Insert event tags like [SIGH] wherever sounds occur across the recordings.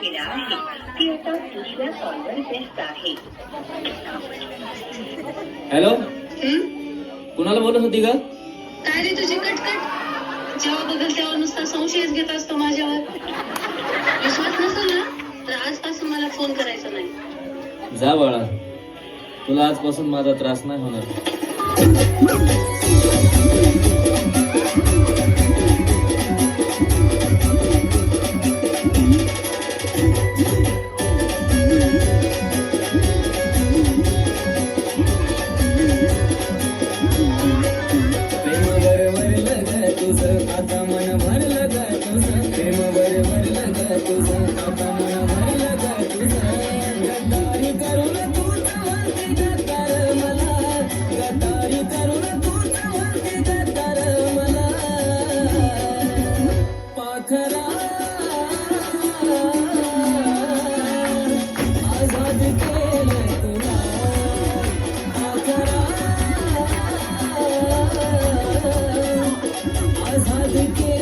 केला आहे. ती आता दुसऱ्या कॉलवर व्यस्त आहे. हॅलो हं? कुणाला बोलत होती का काय रे तुझी कटकट? जेव्हा बघल तेव्हा नुसता संशयच घेत असतो माझ्यावर. विश्वास नसेल ना? तर आजपासून मला फोन करायचा नाही. जा बाळा. तुला आजपासून माझा त्रास नाही होणार.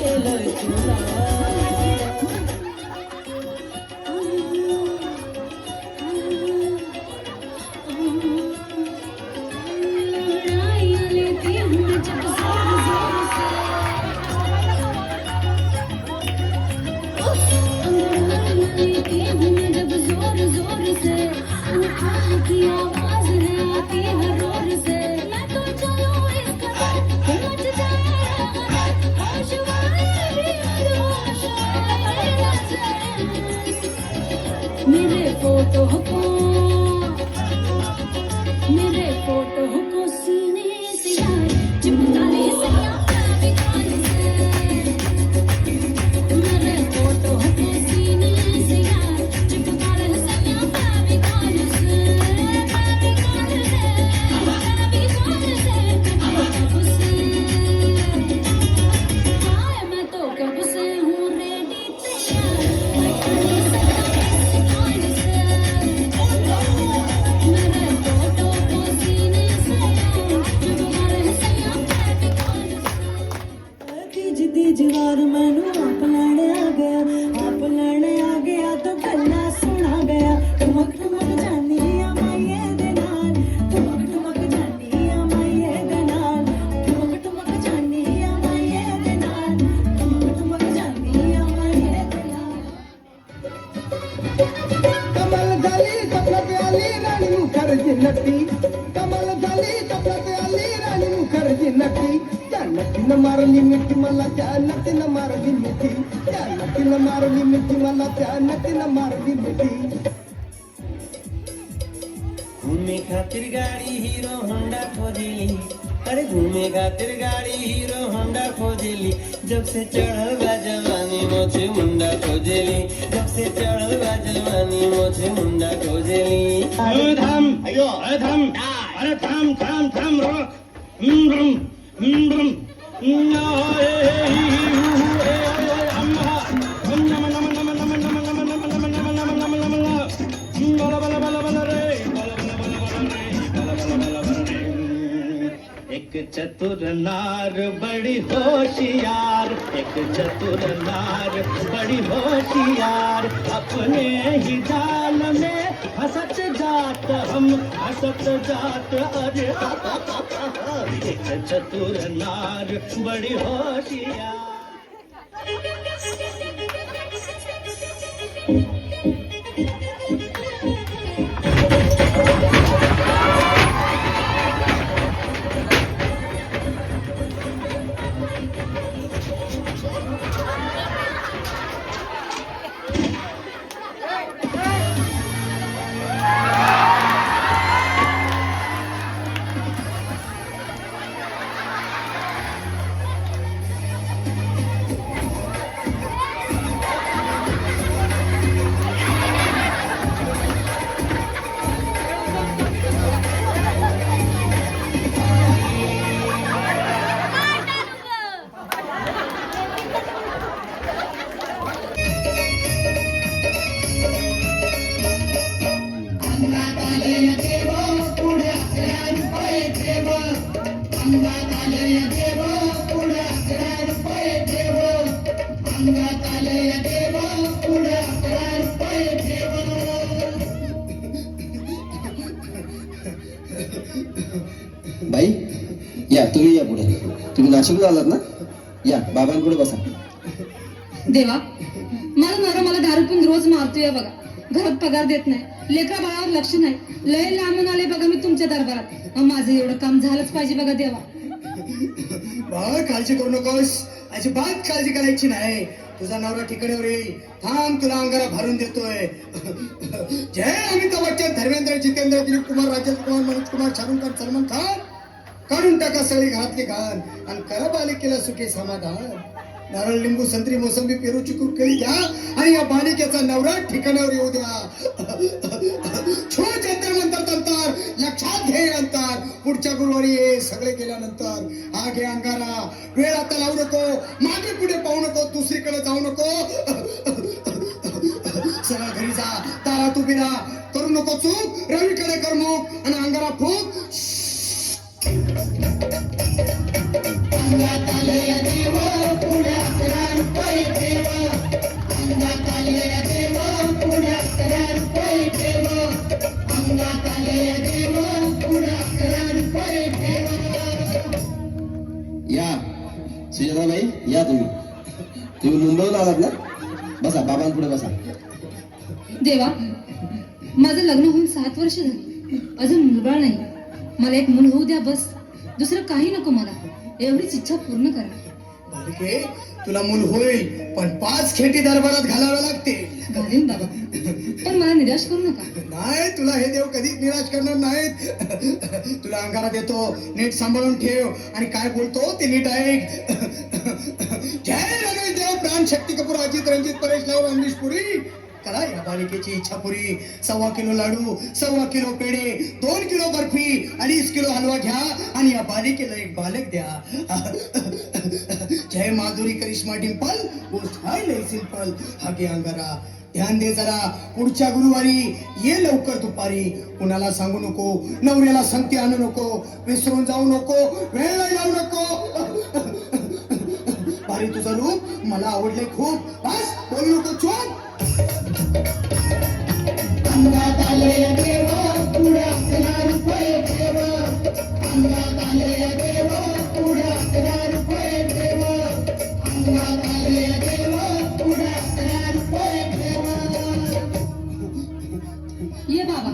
लक्ष्मण जिवार मैनू अपनाण आ गया अपनाण आ गया तो गला सुना गया ठमक ठमक जानी आ माइए दे नाल ठमक ठमक जानी आ माइए दे नाल ठमक ठमक जानी आ माइए दे नाल ठमक ठमक जानी आ माइए दे नाल कमल गली कपड़ा प्याली रानी मुखर जिन्नती నన్ను మారని మిట్టి మళ్ళా చాన్న తిన మారని మిట్టి చాన్న తిన మారని మిట్టి మళ్ళా చాన్న తిన మారని మిట్టి घूमे खातिर गाड़ी हीरो होंडा खोजेली अरे घूमे खातिर गाड़ी हीरो होंडा खोजेली जब से चढ़ल बा जवानी मोछे मुंडा खोजेली जब से चढ़ल बा जवानी मोछे मुंडा खोजेली अरे थाम अयो अरे थाम अरे थाम थाम थाम रोक हम रम हम रम एक चतुर नार बड़ी होशियार एक चतुर नार बड़ी होशियार अपने ही जाल में हंसत जात हम हंसत जात अरे चतुर नार बड़ी होशियार। नाशिकला आलात ना? या बाबांकडे बसा. देवा माझा नवरा मला दारू पिऊन रोज मारतोय बघा. घरात पगार देत नाही लेकरा बाळावर लक्ष नाही. लय लांबून आले बघा मी तुमच्या दरबारात. माझं एवढं काम झालंच पाहिजे बघा देवा. बाळ काळजी करू नकोस. अजिबात काळजी करायची नाही. तुझा नवरा ठिकाणीवर येईल. थांब तुला अंगारा भरून देतोय. जय अमिताभ बच्चन धर्मेंद्र जितेंद्र दिलीप कुमार राजेंद्र कुमार मनोज कुमार शाहरुख खान सलमान खान. काढून टाका सगळी घरातली घाण. आणि करा बालिकेला सुखी समाधान. नारळ लिंबू संत्री मोसंबी पेरू चिकू केळी घ्या. आणि या बालिकेचा नवरा ठिकाणावर येऊ द्या. [LAUGHS] छो चंद्र नंतर तंतर. लक्षात घे अंतर. पुढच्या गुरुवारी ये सगळे गेल्यानंतर. हा घे अंगारा. वेळ आता लावू नको. मागे पुढे पाहू नको. दुसरीकडे जाऊ नको. [LAUGHS] सगळा घरी जा. तारा तू बिना. करू नको चूक. रवीकडे कर मग आणि अंगारा फूक. सुजाताबाई या तुम्ही. तुम्ही मुंबईला आलात ना? बसा बाबांपुढे बसा. देवा माझं लग्न होऊन सात वर्ष झाली. अजून मुलबाळ नाही. मला एक मूल होऊ द्या बस. दुसरं काही नको मला. एवढीच इच्छा पूर्ण करा. बालिके तुला मूल होईल पण पाच खेटी दरबारात घालाव्या लागतील घालीन बाबा. पण मला निराश करू नका. नाही तुला हे देव कधीच निराश करणार नाहीत. तुला अंगारा देतो नीट सांभाळून ठेव. आणि काय बोलतो ते नीट ऐक. जय रमेश देव प्राण शक्ती कपूर अजित रंजित परेश लाव अमरीश पुरी. करा या बालिकेची इच्छा पुरी. सव्वा किलो लाडू सव्वा किलो पेढे दोन किलो बर्फी अडीच किलो हलवा घ्या आणि या बालिकेला एक बालक द्या. जय माधुरी करिश्मा डिंपल गोष्ट हाय लय सिंपल अंगारा. ध्यान दे जरा पुढच्या गुरुवारी ये लवकर दुपारी. कुणाला सांगू नको नवऱ्याला संगती आणू नको विसरून जाऊ नको वेळ जाऊ नको. भारी तुझं रूप मला आवडले खूप. बस बोलू नको चोप ये बाबा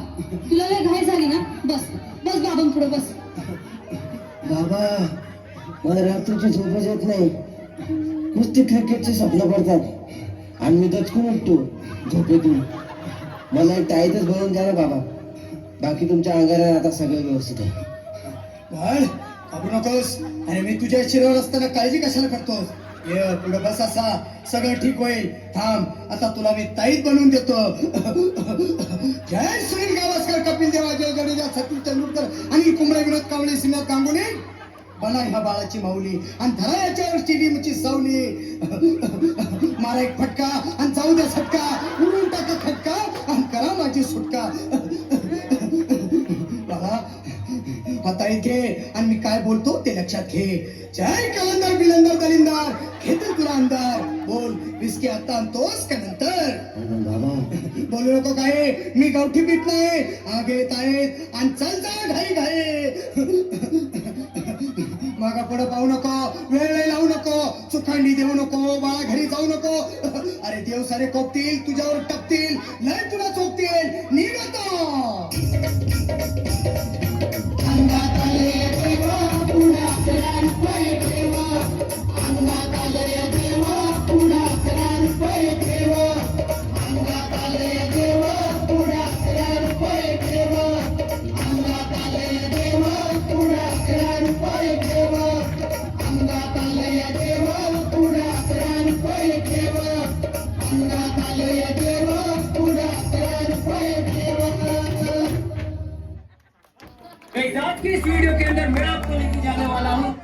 तुला लय घाई झाली ना? बस बस बाबा पुढे बस. बाबा मला रात्रीची झोपच येत नाही. नुसती क्रिकेटची स्वप्न पडतात. आणि मी दचकून उठतो झोपेतून. मला टाईतच भरून द्या ना बाबा. बाकी तुमच्या अंगारा आता सगळं व्यवस्थित आहे. काय घाबरू नकोस. आणि मी तुझ्या शिरावर असताना काळजी कशाला करतोस? ये पुढे बस असा. सगळं ठीक होईल. थांब. आता तुला मी ताईत बनवून देतो. जय सुनील गावस्कर कपिल देवा जय गणेश सतीश तेंडुलकर आणि कुंबळे विनोद कांबळे सिन्हा गांगुली. बना ह्या बाळाची माऊली. आणि धरा याच्यावर स्टेडियमची सावली. मारा एक फटका आणि जाऊ द्या सटका. उडून टाका खटका आणि करा माझी सुटका. बाळा हाताळीत घे आणि मी काय बोलतो ते लक्षात घे. जय कलंदर बिलंदर दलिंदर. घेतो तुला अंदर बोल विस्की आता आणतोस का नंतर? बोलू नको काय मी गावठी पीठ नाही. आगे येत आहेत. आणि चल जा मागा पुढे पाहू नको वेळ लावू नको चुखांडी देऊ नको बाळा घरी जाऊ नको. [LAUGHS] अरे देव सारे कोपतील तुझ्यावर टपतील नाही तुला इस वीडियो के अंदर मैं आपको लेके जाने वाला हूँ।